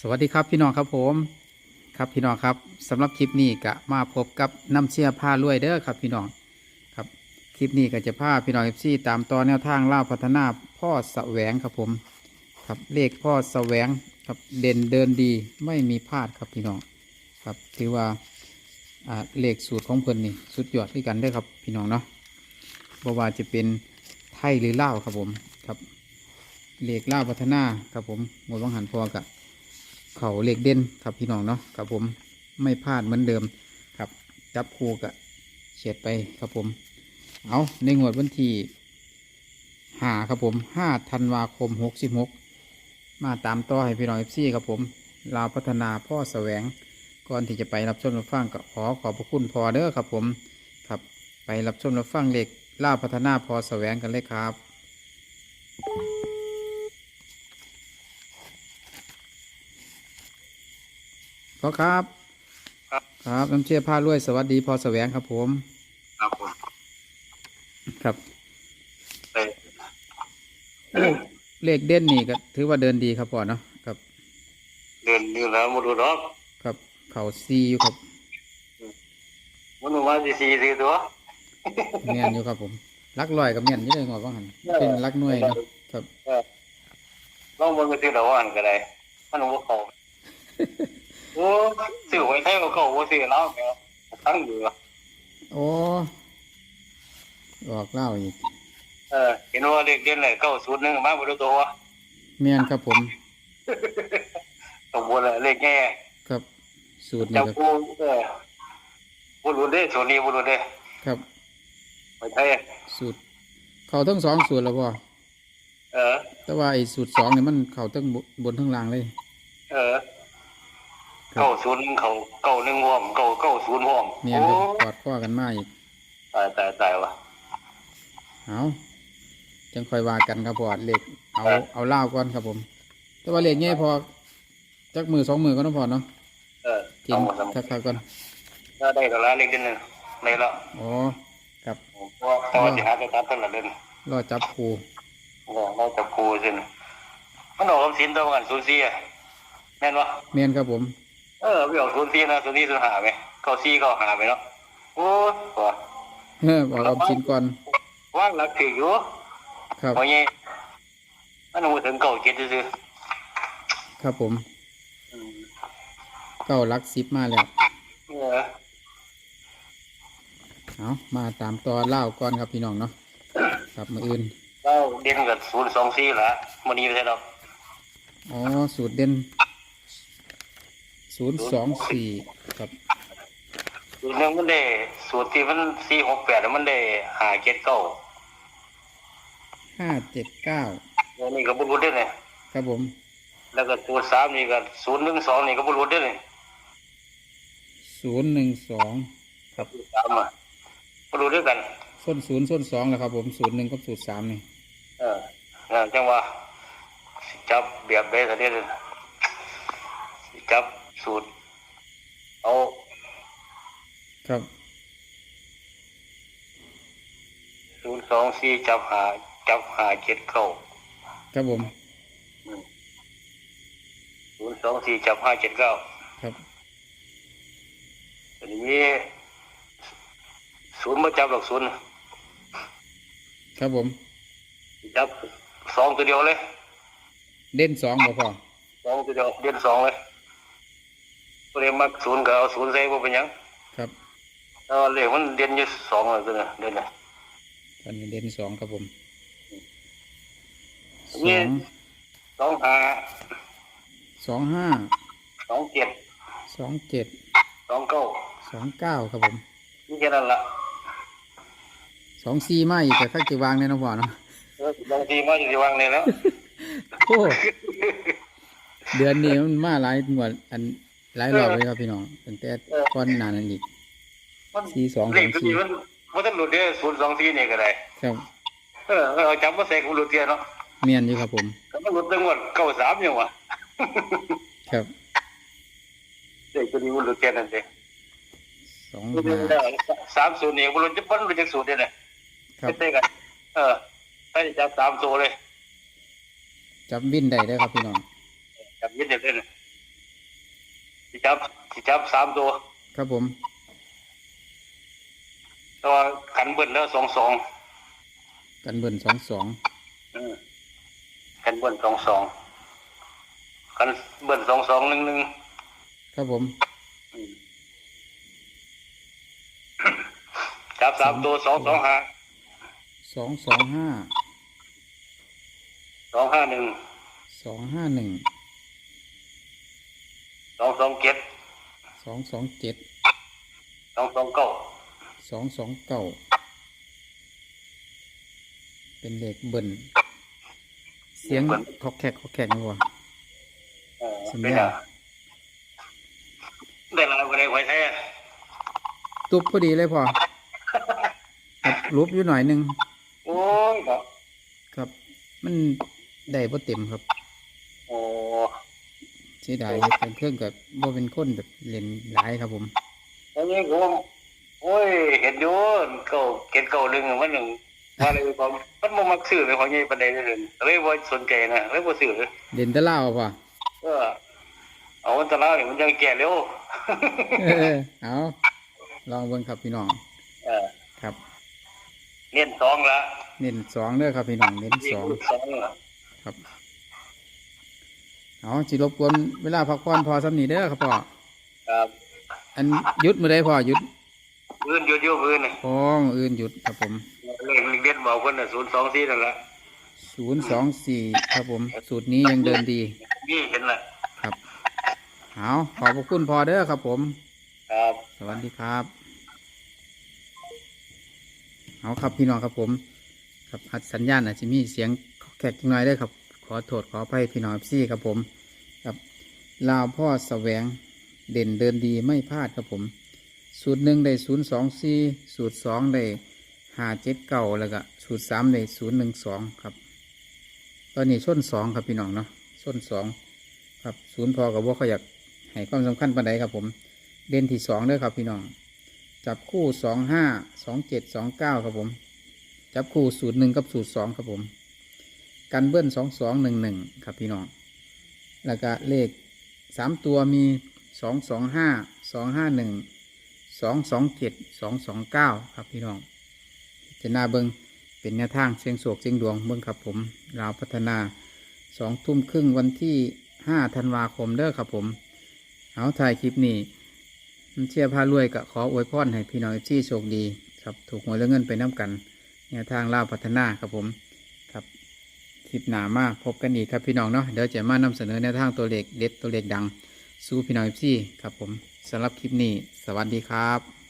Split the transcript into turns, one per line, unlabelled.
สวัสดีครับพี่น้องครับผมครับพี่น้องครับสำหรับคลิปนี้ก็มาพบกับน้ำเชียผ้ารวยเด้อครับพี่น้องครับคลิปนี้ก็จะพาพี่น้องเอฟซีตามต่อแนวทางล่าพัฒนาพ่อแสวงครับผมครับเลขพ่อแสวงครับเด่นเดินดีไม่มีพลาดครับพี่น้องครับถือว่าเลขสูตรของเพิ่นนี่สุดยอดด้วยกันเด้ครับพี่น้องเนาะบว่าจะเป็นไทยหรือล่าครับผมครับเลขล่าพัฒนาครับผมหมดวังหันพอกับ เขาเหล็กเด่นครับพี่น้องเนาะครับผมไม่พลาดเหมือนเดิมครับ จับคู่กับเฉียดไปครับผม เอาในงวดวันที่ห้าครับผมห้าธันวาคมหกสิบหกมาตามต่อให้พี่น้องเอฟซีครับผมลาวพัฒนาพ่อแสวง ก่อนที่จะไปรับชมรับฟังก็ขอขอบพระคุณพอเด้อครับผมครับไปรับชมรับฟังเหล็กลาวพัฒนาพอแสวงกันเลยครับ พ่อครับ
ครับ
ครับน้ำเชื่อผ้ารวยสวัสดีพอแสวงครับผม
ครับผม
ครับ
เอ่อ
โอ้เลขเด่นนี่ก็ถือว่าเดินดีครับพ่อเนาะครับ
เดินอยู่แล้วมาดูดอก
ครับ เข่าซีอยู่ครับ
มันมาสี่สี่สี่ตัว
เมียนอยู่ครับผมลักลอยกับเมียนนี่เลยงอว่าหันเป็นลักหน่วยเนาะครับ
ลองมันก็ซื้อดอกอันก็ได้มันว่าเขาโอ้ซื้อไว้ให้เขาว่าซื้อแล้วแมวตั้งอยู่
โอ้ออกเล่าอีก
เออเห็นว่าเด็กเด่นเลยเก้าศูนย์หนึ่งมาบนตัว
เมียนครับผม
ตัวบนเลยเลขแง่
ครับสูตรนี่
จับ
ครับ
กูเออบุรุษเด้ส่วนนี้บุรุษเด้
ครับ
ไปไทย
สูตร เขาทั้งสองสูตรแล้วพ่อ
เออ
แต่ว่าไอ้สูตรสองเนี่ยมันเขาทั้งบนทั้งล่างเลย
เออ เก้าศูนย์เขาเก้าหนึ่งห่วมเก้าเก้าศูนย์ห่วม
เมียน
โอ้
ครับกอดข้อกันมาอีก
ตายตายตายวะ
เอาจังค่อยว่ากันครับพอเหล็กเอาเอาเล่าวก่อนครับผม แต่ว่าเหล็กเงี้ยพอจักมือสองมือก็ต้องพอเนาะ
เออ
กิน
เอาหมดแล้ว
ทักทายก่อน
ก็ได้แล้วละเล็กนิดนึงในละ
อ๋อครับ
เพราะว่าเพราะว่าจะหาไปตัดต้นละเล่น
รอจับครู
เราเราจะครูสินะมันออกคำสินตัวกันศูนย์สี่อะแม่นวะ
เมียนครับผม
เออไม่ออกศูนย์สี่นะศูนย์สี่ศูนย์หาไหมเก้าสี่เก้าหาไหมเนาะโอ้ยว่ะ
เฮ้อบอกเอาชิ้นก่อน
ว่างหลักถืออยู่
ครับ
เพราะงี้มันเอาถึงเก้าเจ็ดซื่อ
ครับผม
ๆอืม
เก้าลักซิปมาแล้ว
เออ
เอามาตามต่อเล่าวก่อนครับพี่น้องเนาะครับมืออื่น
เราเด่นกับศูนย์สองสี่ละมันนี้ไม่ใช่หรอก
อ๋อสูตรเด่น ศูนย์สองสี่ครับ
สูตรหนึ่งมันได้สูตรที่มันสี่หกแปดมันได้หาเจ็ดเก้า
ห้าเจ็ดเก้า
อันนี้ก็บุรุษได้เลย
ครับผม
แล้วก็สูตรสามนี่ก็ศูนย์หนึ่งสองนี่ก็บุรุษได้เลย
ศูนย์หนึ่งสอง
ครับสูตรสามอะบุรุษด้วยกัน
ส้นศูนย์ส้นสองแล้วครับ ผมศูนย์หนึ่งกับศูนย์สามนี่
เออเออจังว่าสิจับแบบเบสเดียวสิจับ สูตร เอา
ครับ
ศูนย์สองสี่จับหา จับหาเจ็ดเก้า
ครับผม
ศูนย์สองสี่จับห้าเจ็ดเก้า
ครับ
อันนี้ศูนย์มาจับหรอกศูนย์
ครับผม
จับสองตัวเดียวเลย
เด่นสองบ่พอ
สองตัวเดียวเดือนสองเลย ตัวเรียนมักศูนย์ก็เอาศูนย์ใส่บ่เป็นหยัง
ครับ
เอาเลขมันเดือนอยู่สองเลยตัวน่ะเดือนน่ะ
ตอนนี้เด่นสองครับผมส
นี่
อง
สองห้า
สองห้า
สองเจ็ด
สองเจ็ด
สองเก้า
สองเก้าครับผม
นี่แค่นั้นละ
สองสี่มาอีกแต่ข้าจะวางในน้องพ่อเนาะ
เออบางทีมาอยู่ที่วางนี่แล้ว
โอ้ เดือนนี้มันมาหลายหมวดอัน หลายรอบเลยครับพี่น้องตั้งแต่ก้อนหนานนั้นอีก
มัน
สี่สอง
เล
สอ
ข
ง
ตัว
สี่
นี้มันมันต้องหลุดเด้ศูนย์สองสี่นี่ก็ได้
ครับ
เออเอาจับมาใส่กูหลุดเทียเนาะ
เมียนอยู่ครับผม
ก็มันหลุดตั้งหมดเก้าสามอยู่วะ
ครับ
เลขตัวนี้มันหลุดเทียนั่นเอง
สองห้า
สามศูนย์นี่มันหลุดจะปั้นหลุดจากศูนย์เนี่ยนะครับเต้กัน เออให้จับสามตัวเลย
จับบินได้ได้อครับพี่น้อง
จับยึดเด็ดเลยนะ สิจับสิจับสามตัว
ครับผม
แต่ว่าขันเบิ้ลแล้วสองสอง
กันเบิ่นสองสอง
อืมขันเบิ้ลสองสองขันเบิ้ลสองสองหนึ่งหนึ่ง
ครับผม
อืมจับสามตัวสองสองห้า
สองสองห้า
สองห้าหนึ่ง
สองห้าหนึ่ง
ส องสองเจ็ด
สองสองเจ็ด
สองสองเก้า
สองสองเก้าเป็นเลขเบิ่นเสียงคอกแขกคอกแขกนี่วะ
เออ
สัญ
เป็น
ญา
อะได้แล้วก็ได้ไว้แท้
ตุบพอดีเลยพอครับรูปอยู่หน่อยหนึง
โอ้ยครับ
ครับ มันได้บ่เต็มครับ
โอ้
เสียดายเป็นเครื่องกับบ่เป็นคนแบบเล่นหลายครับผม
อันนี้ผมโอ้ยเห็นอยู่เก่าเก็นเก่าหนึ่งมันหนึ่งว่าเลยผมมันบ่มักซื้อเป็นของใหญ่ปานใดเลยเลยบ่สนใจนะเลยบ่ซื้อ
เล่นแตะล่าวพอ
เออเอามันตะลาวนี่มันยังแก่เร็ว
เออเอาลองเบิ่งครับพี่น้อง
เออ
ครับ
เน้นสองละ
เน้นสองเด้อครับพี่น้องเน้น
นี่
สอง
คือสองละ
ครับ เอาจิรบกวนเวลาพักผ่อนพอสำนีเด้อครับพ่อ
ครับ
อันหยุดมือใดพ่อหยุด
พื้นอยู่อยู่พื้นนี่
พอมออื่นหยุดครับผม
เลขเด็ดบอกเพิ่นน่ะ024นั่นละ
ศูนย์สองสี่ครับผม สูตรนี้ยังเดินดี
นี่เห็นละ
ครับเอาขอบพระคุณพอเด้อครับผม
ครับ
สวัสดีครับ เอาครับพี่น้องครับผม ครับอัดสัญญาณอาจจะมีเสียงแขกจักหน่อยได้อครับข อโทษขออภัยพี่น้องซี่ครับผมครับลาวพ่อสแสวงเด่นเดินดีไม่พลาดครับผม สูตรหนึ่งได้ศูนย์สองสี่สูตรสองได้ห้าเจ็ดเก้าแล้วก็สูตรสามได้ศูนย์หนึ่งสองครับ ตอนนี้ส้นสองครับพี่น้องเนาะส้นสองครับศูนย์พอกับว่าเขาอยากให้ความสำคัญปานใดครับผม เด่นที่สองเด้อครับพี่น้อง จับคู่สองห้าสองเจ็ดสองเก้าครับผม จับคู่สูตรหนึ่งกับสูตรสองครับผม กันเบิ้ลสองสองหนึ่งหนึ่งครับพี่น้อง แล้วก็เลขสามตัวมีสองสองห้าสองห้าหนึ่งสองสองเจ็ดสองสองเก้าครับพี่น้องจะนาเบิงเป็นแนวทางเสียงโศกเสียงดวงเบิงครับผมลาวพัฒนาสองทุ่มครึ่งวันที่ห้าธันวาคมเด้อครับผม เอาถ่ายคลิปนี้เชียร์พารวยก็ขออวยพรให้พี่น้องที่โชคดี ครับถูกหวยและเงินไปน้ำกันแนวทางลาวพัฒนาครับผม คลิปหนามากพบกันอีกครับพี่น้องเนาะเดี๋ยวจะมานำเสนอในทางตัวเลขเด็ดตัวเลขดังสู้พี่น้องพี่ครับผมสำหรับคลิปนี้ สวัสดีครับ